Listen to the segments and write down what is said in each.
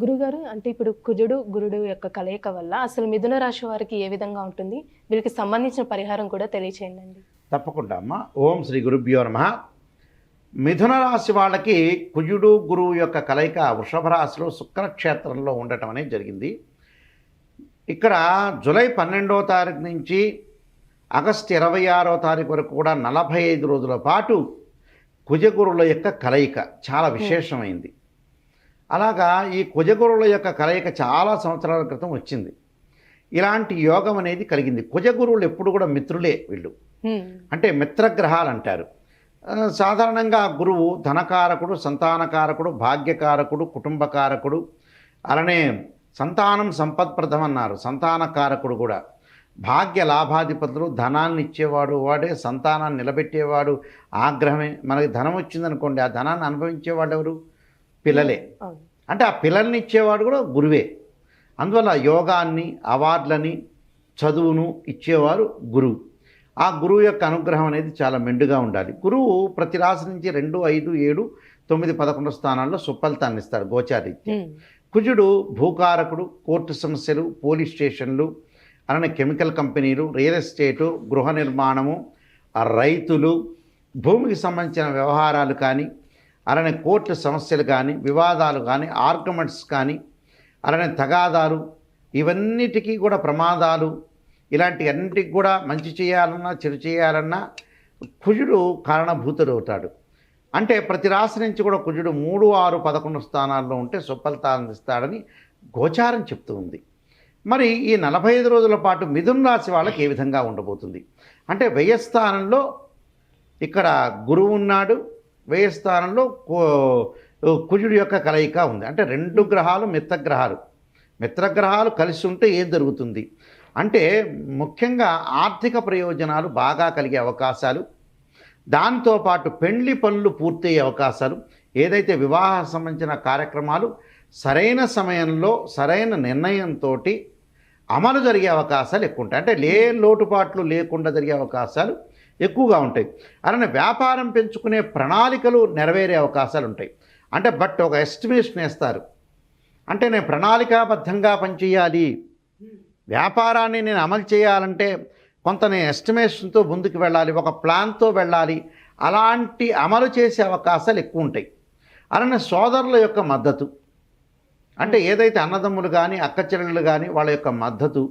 గురుగారు అంటే ఇప్పుడు కుజుడు గురుడు యొక్క కలయిక వల్ల అసలు మిథున రాశి వారికి ఏ విధంగా ఉంటుంది? వీరికి సంబంధించిన పరిహారం కూడా తెలియచేయండి అండి తప్పకుండా అమ్మా. ఓం శ్రీ గురుభ్యో నమ. మిథున రాశి వాళ్ళకి కుజుడు గురువు యొక్క కలయిక వృషభ రాశిలో శుక్రక్షేత్రంలో ఉండటం అనేది జరిగింది. ఇక్కడ జూలై పన్నెండవ తారీఖు నుంచి ఆగస్టు ఇరవై ఆరో తారీఖు వరకు కూడా నలభై ఐదు రోజుల పాటు కుజగురుల యొక్క కలయిక చాలా విశేషమైంది. అలాగా ఈ కుజగురుల యొక్క కలయిక చాలా సంవత్సరాల క్రితం వచ్చింది. ఇలాంటి యోగం అనేది కలిగింది. కుజగురువులు ఎప్పుడు కూడా మిత్రులే వీళ్ళు. అంటే మిత్రగ్రహాలు అంటారు సాధారణంగా గురువు ధనకారకుడు సంతానకారకుడు భాగ్యకారకుడు కుటుంబకారకుడు అలానే సంతానం సంపత్ప్రదం అన్నారు. సంతానకారకుడు కూడా. భాగ్య లాభాధిపతులు ధనాన్ని ఇచ్చేవాడు వాడే సంతానాన్ని నిలబెట్టేవాడు ఆగ్రహమే. మనకి ధనం వచ్చిందనుకోండి ఆ ధనాన్ని అనుభవించేవాడు ఎవరు? పిల్లలే. అంటే ఆ పిల్లల్ని ఇచ్చేవాడు కూడా గురువే. అందువల్ల యోగాన్ని అవార్డులని చదువును ఇచ్చేవారు గురువు. ఆ గురువు యొక్క అనుగ్రహం అనేది చాలా మెండుగా ఉండాలి. గురువు ప్రతి రాశి నుంచి రెండు ఐదు ఏడు తొమ్మిది పదకొండు స్థానాల్లో సుఫలితాన్ని ఇస్తాడు గోచారీత్యం. హ్మ్. కుజుడు భూకారకుడు కోర్టు సమస్యలు పోలీస్ స్టేషన్లు అలానే కెమికల్ కంపెనీలు రియల్ ఎస్టేటు గృహ నిర్మాణము రైతులు భూమికి సంబంధించిన వ్యవహారాలు కానీ అలానే కోర్టు సమస్యలు కానీ వివాదాలు కానీ ఆర్గ్యుమెంట్స్ కానీ అలానే తగాదాలు ఇవన్నిటికీ కూడా ప్రమాదాలు ఇలాంటి అన్నిటికి కూడా మంచి చేయాలన్నా చెడు చేయాలన్నా కుజుడు కారణభూతుడు అవుతాడు. అంటే ప్రతి రాశి నుంచి కూడా కుజుడు మూడు ఆరు పదకొండు స్థానాల్లో ఉంటే సుఫలితాలను ఇస్తాడని గోచారం చెప్తూ ఉంది. మరి ఈ నలభై ఐదు రోజుల పాటు మిథున రాశి వాళ్ళకి ఏ విధంగా ఉండబోతుంది? అంటే వ్యయస్థానంలో ఇక్కడ గురువు ఉన్నాడు వ్యయ స్థానంలో కుజుడు యొక్క కలయిక ఉంది. అంటే రెండు గ్రహాలు మిత్రగ్రహాలు మిత్రగ్రహాలు కలిసి ఉంటే ఏం జరుగుతుంది? అంటే ముఖ్యంగా ఆర్థిక ప్రయోజనాలు బాగా కలిగే అవకాశాలు దాంతోపాటు పెండ్లి పనులు పూర్తయ్యే అవకాశాలు ఏదైతే వివాహ సంబంధించిన కార్యక్రమాలు సరైన సమయంలో సరైన నిర్ణయంతో అమలు జరిగే అవకాశాలు ఎక్కువ ఉంటాయి అంటే లే లోటుపాట్లు లేకుండా జరిగే అవకాశాలు ఎక్కువగా ఉంటాయి. అలానే వ్యాపారం పెంచుకునే ప్రణాళికలు నెరవేరే అవకాశాలు ఉంటాయి. అంటే బట్ ఒక ఎస్టిమేషన్ వేస్తారు. అంటే నేను ప్రణాళికాబద్ధంగా పనిచేయాలి. వ్యాపారాన్ని నేను అమలు చేయాలంటే కొంత నేను ఎస్టిమేషన్తో ముందుకు వెళ్ళాలి. ఒక ప్లాన్తో వెళ్ళాలి. అలాంటి అమలు చేసే అవకాశాలు ఎక్కువ ఉంటాయి అలానే సోదరుల యొక్క మద్దతు. అంటే ఏదైతే అన్నదమ్ములు కానీ అక్క చెల్లెళ్ళు కానీ వాళ్ళ యొక్క మద్దతు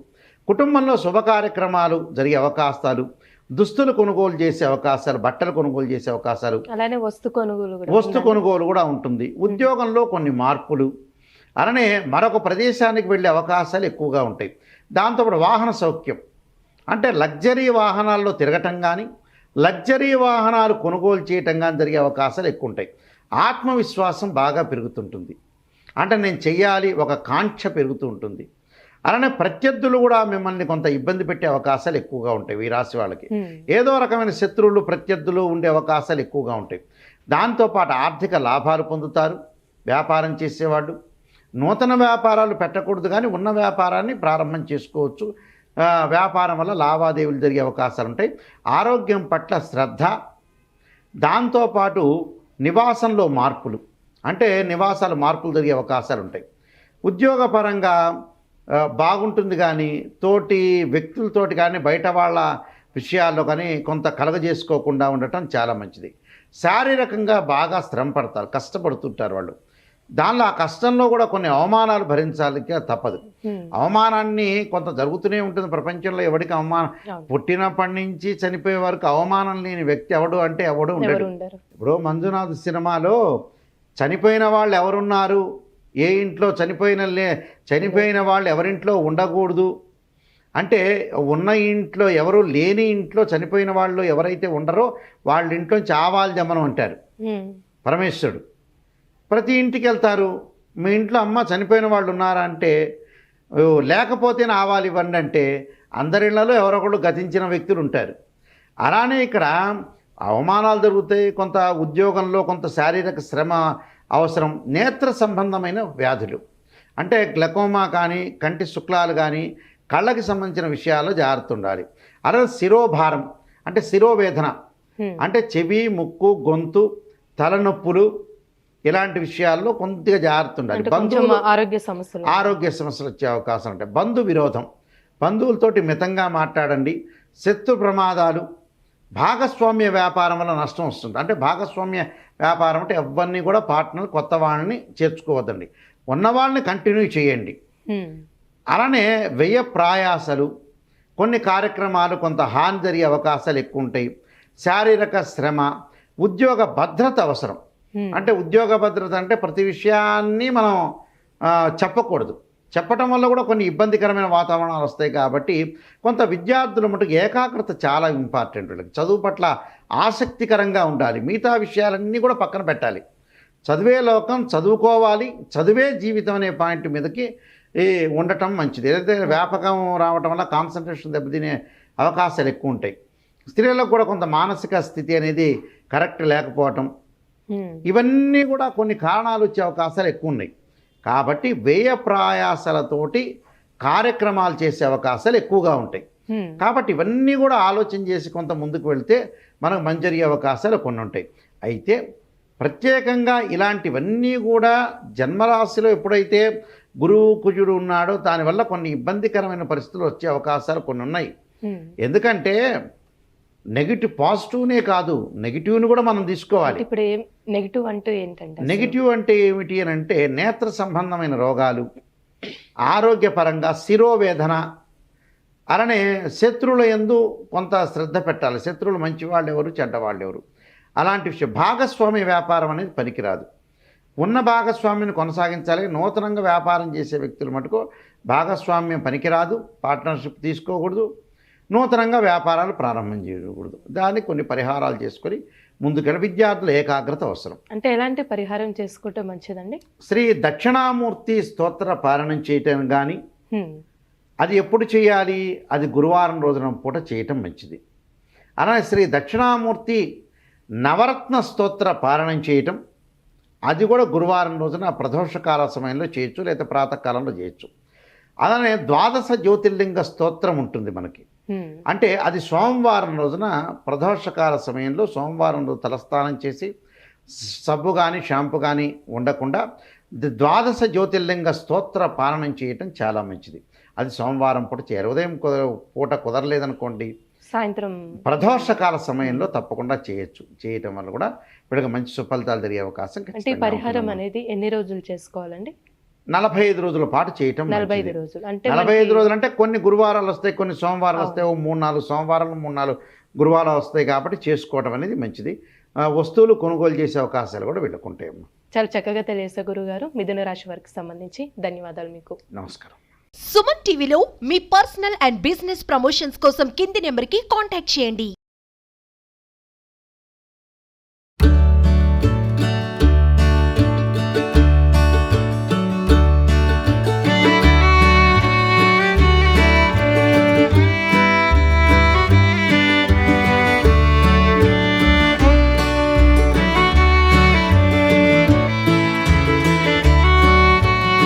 కుటుంబంలో శుభ కార్యక్రమాలు జరిగే అవకాశాలు దుస్తులు కొనుగోలు చేసే అవకాశాలు బట్టలు కొనుగోలు చేసే అవకాశాలు అలానే వస్తు కొనుగోలు వస్తు కొనుగోలు కూడా ఉంటుంది. ఉద్యోగంలో కొన్ని మార్పులు అలానే మరొక ప్రదేశానికి వెళ్ళే అవకాశాలు ఎక్కువగా ఉంటాయి. దాంతోపాటు వాహన సౌఖ్యం. అంటే లగ్జరీ వాహనాల్లో తిరగటం కానీ లగ్జరీ వాహనాలు కొనుగోలు చేయటం కానీ జరిగే అవకాశాలు ఎక్కువ ఉంటాయి. ఆత్మవిశ్వాసం బాగా పెరుగుతుంటుంది. అంటే నేను చెయ్యాలి ఒక కాంక్ష పెరుగుతూ ఉంటుంది. అలానే ప్రత్యర్థులు కూడా మిమ్మల్ని కొంత ఇబ్బంది పెట్టే అవకాశాలు ఎక్కువగా ఉంటాయి ఈ రాశి వాళ్ళకి. ఏదో రకమైన శత్రువులు ప్రత్యర్థులు ఉండే అవకాశాలు ఎక్కువగా ఉంటాయి. దాంతోపాటు ఆర్థిక లాభాలు పొందుతారు వ్యాపారం చేసేవాళ్ళు. నూతన వ్యాపారాలు పెట్టకూడదు కానీ ఉన్న వ్యాపారాన్ని ప్రారంభం చేసుకోవచ్చు. వ్యాపారం వల్ల లావాదేవీలు జరిగే అవకాశాలు ఉంటాయి. ఆరోగ్యం పట్ల శ్రద్ధ దాంతోపాటు నివాసంలో మార్పులు. అంటే నివాసాలు మార్పులు జరిగే అవకాశాలు ఉంటాయి. ఉద్యోగపరంగా బాగుంటుంది కానీ తోటి వ్యక్తులతోటి కానీ బయట వాళ్ళ విషయాల్లో కానీ కొంత కలగజేసుకోకుండా ఉండటం చాలా మంచిది. శారీరకంగా బాగా శ్రమ పడతారు కష్టపడుతుంటారు వాళ్ళు. దానిలో ఆ కష్టంలో కూడా కొన్ని అవమానాలు భరించాలి తప్పదు. అవమానాన్ని కొంత జరుగుతూనే ఉంటుంది ప్రపంచంలో. ఎవరికి అవమానం. పుట్టినప్పటి నుంచి చనిపోయే వరకు అవమానం లేని వ్యక్తి ఎవడు అంటే ఎవడు ఉండడు. ఇప్పుడు మంజునాథ్ సినిమాలో చనిపోయిన వాళ్ళు ఎవరున్నారు ఏ ఇంట్లో చనిపోయిన లే చనిపోయిన వాళ్ళు ఎవరింట్లో ఉండకూడదు? అంటే ఉన్న ఇంట్లో ఎవరు లేని ఇంట్లో చనిపోయిన వాళ్ళు ఎవరైతే ఉండరో వాళ్ళ ఇంట్లో చావాలి జమనం అంటారు. పరమేశ్వరుడు. ప్రతి ఇంటికి వెళ్తారు. మీ ఇంట్లో అమ్మ చనిపోయిన వాళ్ళు ఉన్నారా అంటే "ఓ, లేకపోతే ఆవాలి ఇవ్వండి అంటే అందరిళ్ళలో ఎవరో ఒకళ్ళు గతించిన వ్యక్తులు ఉంటారు. అలానే ఇక్కడ అవమానాలు జరుగుతాయి కొంత ఉద్యోగంలో కొంత శారీరక శ్రమ అవసరం నేత్ర సంబంధమైన వ్యాధులు. అంటే గ్లకోమా కానీ కంటి శుక్లాలు కానీ కళ్ళకి సంబంధించిన విషయాల్లో జాగ్రత్త ఉండాలి అలాగే శిరోభారం అంటే శిరోవేదన. అంటే చెవి ముక్కు గొంతు తలనొప్పులు ఇలాంటి విషయాల్లో కొద్దిగా జాగ్రత్త ఉండాలి బంధువులు ఆరోగ్య సమస్యలు. ఆరోగ్య సమస్యలు వచ్చే అవకాశం ఉంటాయి. బంధు విరోధం. బంధువులతోటి మితంగా మాట్లాడండి. శత్రు ప్రమాదాలు భాగస్వామ్య వ్యాపారం వల్ల నష్టం వస్తుంది. అంటే భాగస్వామ్య వ్యాపారం అంటే ఎవరిని కూడా పార్ట్నర్ కొత్త వాళ్ళని చేర్చుకోవద్దండి. ఉన్న వాళ్ళని కంటిన్యూ చేయండి. అలానే వ్యయ ప్రయాసలు కొన్ని కార్యక్రమాలు కొంత హాని జరిగే అవకాశాలు ఎక్కువ ఉంటాయి. శారీరక శ్రమ ఉద్యోగ భద్రత అవసరం. అంటే ఉద్యోగ భద్రత అంటే ప్రతి విషయాన్ని మనం చెప్పకూడదు. చెప్పటం వల్ల కూడా కొన్ని ఇబ్బందికరమైన వాతావరణాలు వస్తాయి కాబట్టి కొంత విద్యార్థుల మటుకు ఏకాగ్రత చాలా ఇంపార్టెంట్ వీళ్ళకి. చదువు పట్ల ఆసక్తికరంగా ఉండాలి. మిగతా విషయాలన్నీ కూడా పక్కన పెట్టాలి. చదివే లోకం చదువుకోవాలి. చదువే జీవితం అనే పాయింట్ మీదకి ఈ ఉండటం మంచిది. ఏదైతే వ్యాపకం రావటం వల్ల కాన్సన్ట్రేషన్ దెబ్బతినే అవకాశాలు ఎక్కువ ఉంటాయి. స్త్రీలకు కూడా కొంత మానసిక స్థితి అనేది కరెక్ట్ లేకపోవటం. ఇవన్నీ కూడా కొన్ని కారణాలు వచ్చే అవకాశాలు ఎక్కువ ఉన్నాయి. కాబట్టి వ్యయ ప్రయాసాలతోటి కార్యక్రమాలు చేసే అవకాశాలు ఎక్కువగా ఉంటాయి. కాబట్టి ఇవన్నీ కూడా ఆలోచన చేసి కొంత ముందుకు వెళ్తే మనకు మంచి అవకాశాలు కొన్ని ఉంటాయి అయితే ప్రత్యేకంగా ఇలాంటివన్నీ కూడా జన్మరాశిలో ఎప్పుడైతే గురువు కుజుడు ఉన్నాడో దానివల్ల కొన్ని ఇబ్బందికరమైన పరిస్థితులు వచ్చే అవకాశాలు కొన్ని ఉన్నాయి. ఎందుకంటే నెగిటివ్ పాజిటివ్నే కాదు నెగిటివ్ని కూడా మనం తీసుకోవాలి. ఇప్పుడు ఏం నెగిటివ్ అంటూ ఏంటంటే? నెగిటివ్ అంటే ఏమిటి అని అంటే నేత్ర సంబంధమైన రోగాలు ఆరోగ్యపరంగా శిరోవేదన అలానే శత్రువుల ఎందు కొంత శ్రద్ధ పెట్టాలి. శత్రువులు మంచివాళ్ళు ఎవరు చెడ్డవాళ్ళు ఎవరు? అలాంటి విషయం భాగస్వామ్య వ్యాపారం అనేది పనికిరాదు. ఉన్న భాగస్వామ్యాన్ని కొనసాగించాలి. నూతనంగా వ్యాపారం చేసే వ్యక్తులు మటుకు భాగస్వామ్యం పనికిరాదు. పార్ట్నర్షిప్ తీసుకోకూడదు. నూతనంగా వ్యాపారాలు ప్రారంభం చేయకూడదు. దానికి కొన్ని పరిహారాలు చేసుకొని ముందుకెళ్ళి విద్యార్థుల ఏకాగ్రత అవసరం. అంటే ఎలాంటి పరిహారం చేసుకుంటే మంచిదండి? శ్రీ దక్షిణామూర్తి స్తోత్ర పారణం చేయటం కానీ. అది ఎప్పుడు చేయాలి? అది గురువారం రోజున పూట చేయటం మంచిది. అలానే శ్రీ దక్షిణామూర్తి నవరత్న స్తోత్ర పారణం చేయటం అది కూడా గురువారం రోజున ప్రదోషకాల సమయంలో చేయొచ్చు లేదా ప్రాతకాలంలో చేయొచ్చు. అలానే ద్వాదశ జ్యోతిర్లింగ స్తోత్రం ఉంటుంది మనకి. అంటే అది సోమవారం రోజున ప్రదోషకాల సమయంలో సోమవారం రోజు తలస్నానం చేసి సబ్బు కానీ షాంపు కానీ ఉండకుండా ద్వాదశ జ్యోతిర్లింగ స్తోత్ర పాలనం చేయటం చాలా మంచిది. అది సోమవారం పూట చేయాలి. ఉదయం కుదర పూట కుదరలేదనుకోండి సాయంత్రం ప్రదోషకాల సమయంలో తప్పకుండా చేయొచ్చు. చేయటం వల్ల కూడా వీళ్ళకి మంచి సుఫలితాలు జరిగే అవకాశం అంటే పరిహారం. అనేది ఎన్ని రోజులు చేసుకోవాలండి? నలభై ఐదు రోజుల పాటు చేయటం నలభై ఐదు. రోజులు. అంటే నలభై ఐదు రోజులు అంటే కొన్ని గురువారాలు వస్తాయి కొన్ని సోమవారాలు. వస్తాయి ఓ మూడు నాలుగు సోమవారాలు మూడు నాలుగు గురువారాలు వస్తాయి కాబట్టి చేసుకోవడం అనేది మంచిది. ఆ, వస్తువులు కొనుగోలు చేసే అవకాశాలు కూడా వీళ్ళకుంటాయి అమ్మా. చాలా చక్కగా తెలియసే గురుగారు. మిథున రాశి వారికి సంబంధించి ధన్యవాదాలు మీకు. నమస్కారం. సుమన్ టీవీలో మీ పర్సనల్ అండ్ బిజినెస్ ప్రమోషన్స్ కోసం కింది నెంబర్కి కాంటాక్ట్ చేయండి.